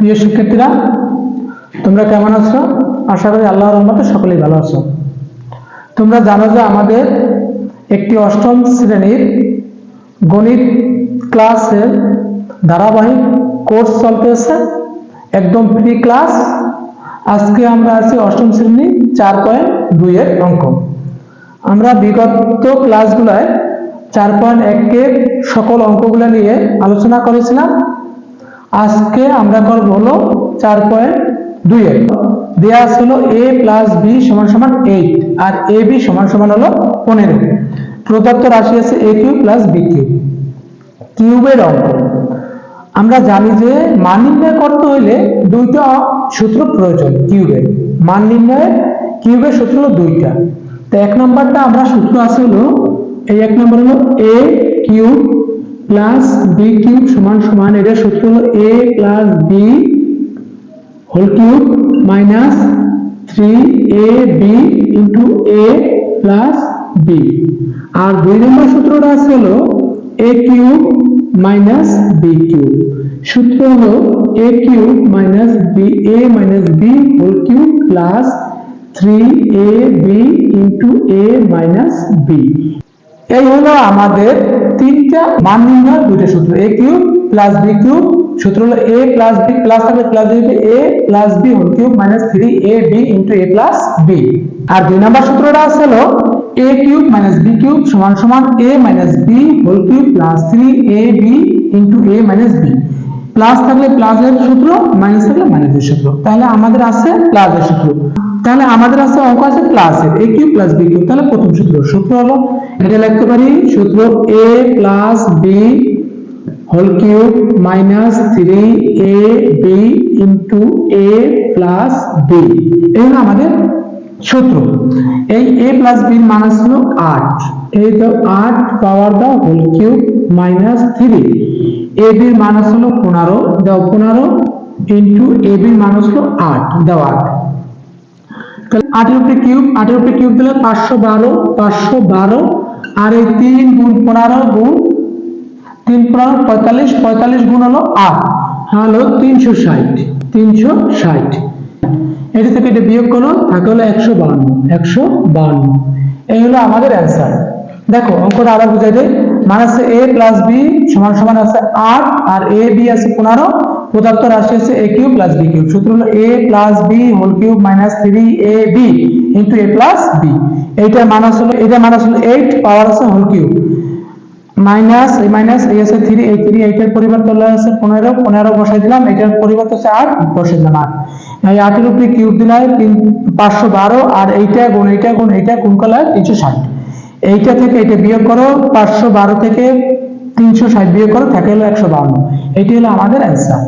প্রিয় শিক্ষার্থীরা, তোমরা কেমন আছো? আশা করি আল্লাহর রহমতে সকলেই ভালো আছো। তোমরা জানো যে আমাদের একটি অষ্টম শ্রেণির গণিত ক্লাসের ধারাবাহিক কোর্স চলতেছে, একদম ফ্রি ক্লাস আজকে আমরা আছি অষ্টম শ্রেণি চার পয়েন্ট দুইয়ের অঙ্ক। আমরা বিগত ক্লাসগুলায় চার পয়েন্ট একের সকল অঙ্কগুলো নিয়ে আলোচনা করেছিলাম। আজকে আমরা করব হলো চার পয়েন্ট দুই এর দেওয়া আছে হলো এ প্লাস বি সমান সমান এইট আর এ বি সমান সমান হলো পনেরো। প্রদত্ত রাশি আছে A cube plus B cube কিউবের অঙ্ক। আমরা জানি যে মান নির্ণয় করতে হইলে দুইটা সূত্র প্রয়োজন কিউবের মান নির্ণয়ের কিউবের সূত্র হলো দুইটা। তো এক নম্বরটা আমরা সূত্র আছে হলো, এই এক নম্বর হলো A cube plus B cube সমান সমান এটার সূত্র হলো A plus B whole cube minus three A B into A plus B আর দুই নম্বর সূত্রটা আছে হলো A cube minus B cube. সূত্র হলো A cube minus B A minus B whole cube plus three A B into A minus B এই হলো আমাদের তিনটা, মান নির্ণয়, দুইটা সূত্র A cube plus B cube সূত্র হলো এ প্লাস বি প্লাস থাকলে প্লাস দিবে A plus B whole cube minus three A B into A plus B আর দুই নাম্বার সূত্রটা আছে হলো A cube minus B cube সমান সমান A minus B whole cube plus three A B into A minus B plus থাকলে প্লাসের সূত্র minus থাকলে মাইনাসের সূত্র। তাহলে আমাদের আছে প্লাসের সূত্র। তাহলে আমাদের আছে অঙ্ক আছে প্লাসের A cube plus B cube. তাহলে প্রথম সূত্র সূত্র হলো, এটা লিখতে পারি, সূত্র A plus B whole cube minus three A B into A plus B এই হলো আমাদের সূত্র। এই এ প্লাস বির মান ছিল আট। এই তো আট পাওয়ার দাও whole cube minus three A বির মান হলো পনেরো, দাও পনেরো ইন্টু এ বির মান হলো আট, দাও আট। তাহলে কিউব আটের কিউব দিলে পাঁচশো বারো পাঁচশো বারো, আর এই তিন গুণ পনেরো গুণ তিন পনেরো, পঁয়তাল্লিশ পঁয়তাল্লিশ গুণ হলো আট। হলো তিনশো ষাট তিনশো ষাট। থেকে এটা বিয়োগ করো, থাকে হলো একশো বান্ন একশো বান্ন। এই হলো আমাদের অ্যান্সার দেখো, অঙ্কটা আবার বুঝাই দেয় মান আছে এ প্লাস বি সমান সমান আছে আট, আর এ বি আছে পনেরো পদার্থ রাশি আছে A cube plus B cube সূত্র হলো A plus B whole cube minus three A B into A plus B এইটার মান হলো এটা মান হলো এইট পাওয়ার আছে হোল কিউব মাইনাস এই মাইনাস এই আছে থ্রি এই থ্রি এইটার পরিবর্তে হলো আছে পনেরো পনেরো বসাই দিলাম, এটার পরিবর্তে হচ্ছে আট বসাই দিলাম আট। এই আটের উপরে কিউব দিলাম পাঁচশো বারো আর এইটা গুণ এইটা গুণ এইটা গুণ করলে তিনশো ষাট। এইটা থেকে এটা বিয়োগ করো, পাঁচশো বারো থেকে তিনশো ষাট বিয়োগ করো, থাকে হলো একশো বাউন্ন। এটি হলো আমাদের অ্যান্সার